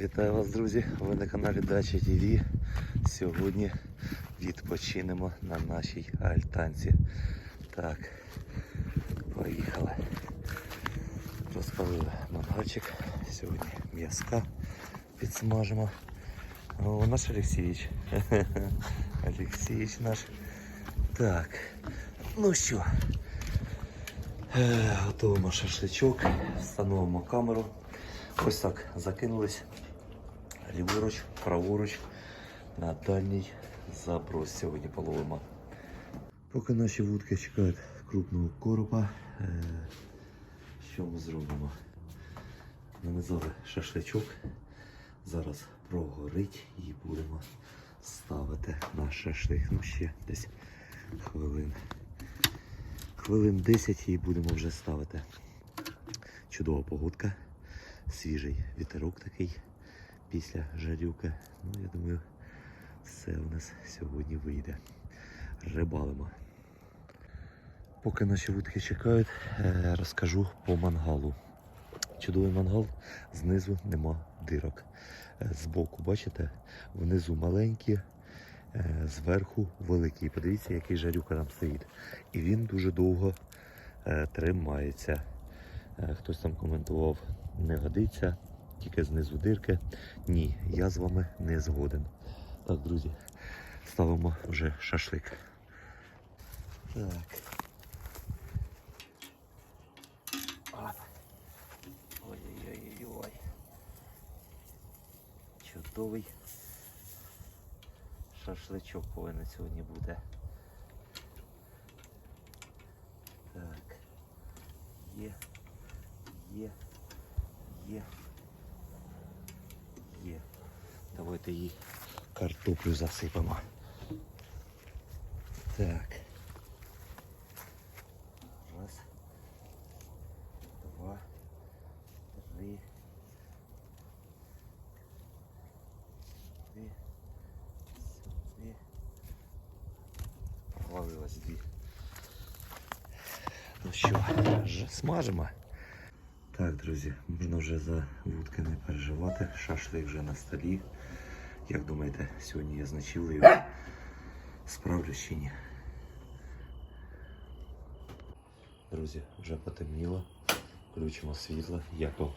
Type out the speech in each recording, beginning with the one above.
Вітаю вас, друзі! Ви на каналі Дача ТВ. Сьогодні відпочинемо на нашій альтанці. Так, поїхали. Розпалили мангальчик. Сьогодні м'язка підсмажимо. О, наш Олексійович. Олексійович наш. Так, ну що, Е, Готуємо шашличок, встановимо камеру. Ось так закинулись ліворуч, праворуч на дальній заброс. Сьогодні половимо. Поки наші вудки чекають крупного коропа, е, що ми зробимо? Нанизали шашличок. Зараз прогорить і будемо ставити на шашлик. Ну ще десь хвилин. Хвилин 10 і будемо вже ставити. Чудова погодка, свіжий вітерок такий після жарюки. Ну, я думаю, все у нас сьогодні вийде. Рибалимо. Поки наші вудки чекають, е, розкажу по мангалу. Чудовий мангал, знизу нема дирок. Е, Збоку, бачите, внизу маленькі, е, зверху великий. Подивіться, який жарюка там стоїть. І він дуже довго тримається. Хтось там коментував, не годиться, тільки знизу дирки. Ні, я з вами не згоден. Так, друзі, ставимо вже шашлик. Так. Ой-ой-ой-ой. Чудовий шашличок повинен сьогодні бути. Так. Є. Є. Є. Давайте її картоплю засипемо. Так. Раз. Два. Три. Три. Сюди. Провалилось дві. Ну що, смажимо. Так, друзі, можна вже за вудки не переживати. Шашлик вже на столі. Як думаєте, сьогодні я з ночівлею справлюсь чи ні? Друзі, вже потемніло. Включимо світло. Я то.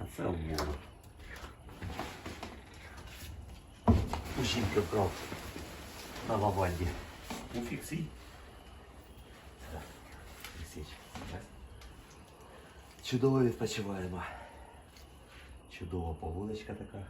А це умови. У жінки вкрав на лаванді. У фіксій. Так, Олексійович, раз. Чудово відпочиваємо. Чудова погодочка така.